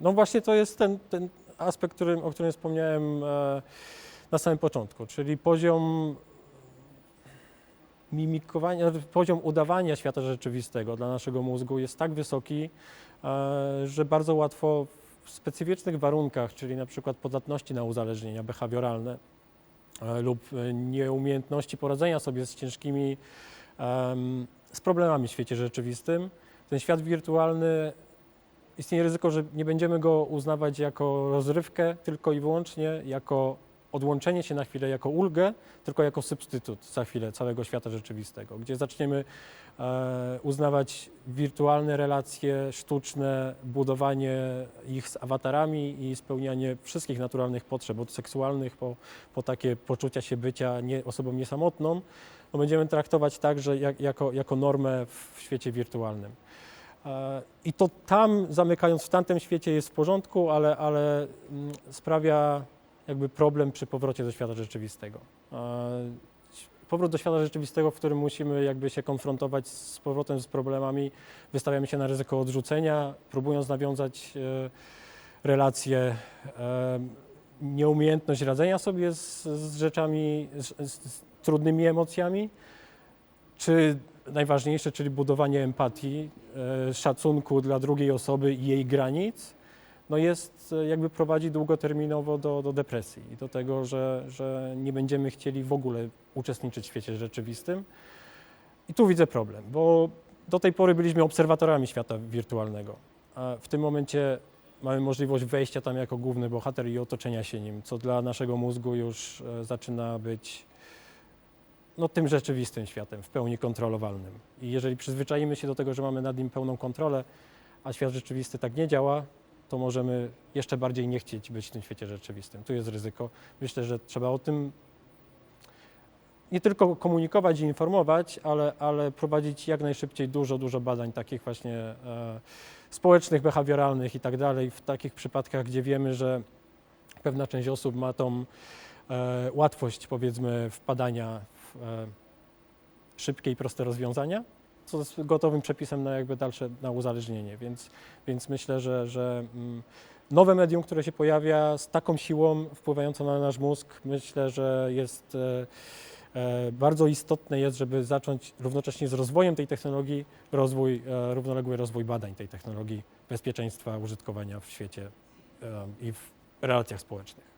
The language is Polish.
No właśnie to jest ten, ten aspekt, którym, o którym wspomniałem e, na samym początku, czyli poziom mimikowania, poziom udawania świata rzeczywistego dla naszego mózgu jest tak wysoki, e, że bardzo łatwo w specyficznych warunkach, czyli na przykład podatności na uzależnienia behawioralne e, lub nieumiejętności poradzenia sobie z ciężkimi z problemami w świecie rzeczywistym, ten świat wirtualny istnieje ryzyko, że nie będziemy go uznawać jako rozrywkę tylko i wyłącznie, jako odłączenie się na chwilę, jako ulgę, tylko jako substytut za chwilę całego świata rzeczywistego, gdzie zaczniemy e, uznawać wirtualne relacje sztuczne, budowanie ich z awatarami i spełnianie wszystkich naturalnych potrzeb, od seksualnych po, po takie poczucia się bycia nie, osobą niesamotną, no będziemy traktować także jak, jako, jako normę w świecie wirtualnym. E, I to tam, zamykając w tamtym świecie, jest w porządku, ale, ale mm, sprawia jakby problem przy powrocie do świata rzeczywistego. E, Powrót do świata rzeczywistego, w którym musimy jakby się konfrontować z powrotem z problemami, wystawiamy się na ryzyko odrzucenia, próbując nawiązać e, relacje, nieumiejętność radzenia sobie z, z rzeczami, z, z trudnymi emocjami, czy najważniejsze, czyli budowanie empatii, e, szacunku dla drugiej osoby i jej granic, no jest e, jakby prowadzi długoterminowo do, do depresji i do tego, że, że nie będziemy chcieli w ogóle uczestniczyć w świecie rzeczywistym. I tu widzę problem, bo do tej pory byliśmy obserwatorami świata wirtualnego, a w tym momencie mamy możliwość wejścia tam jako główny bohater i otoczenia się nim, co dla naszego mózgu już e, zaczyna być no, tym rzeczywistym światem, w pełni kontrolowalnym. I jeżeli przyzwyczaimy się do tego, że mamy nad nim pełną kontrolę, a świat rzeczywisty tak nie działa, to możemy jeszcze bardziej nie chcieć być w tym świecie rzeczywistym. Tu jest ryzyko. Myślę, że trzeba o tym nie tylko komunikować i informować, ale, ale prowadzić jak najszybciej dużo, dużo badań takich właśnie e, społecznych, behawioralnych i tak dalej, w takich przypadkach, gdzie wiemy, że pewna część osób ma tą łatwość, powiedzmy, wpadania w e, szybkie i proste rozwiązania, co jest gotowym przepisem na jakby dalsze na uzależnienie, więc, więc myślę, że, że mm, nowe medium, które się pojawia z taką siłą wpływającą na nasz mózg, myślę, że jest e, e, bardzo istotne jest, żeby zacząć równocześnie z rozwojem tej technologii, rozwój, e, równoległy rozwój badań tej technologii, bezpieczeństwa użytkowania w świecie e, i w relacjach społecznych.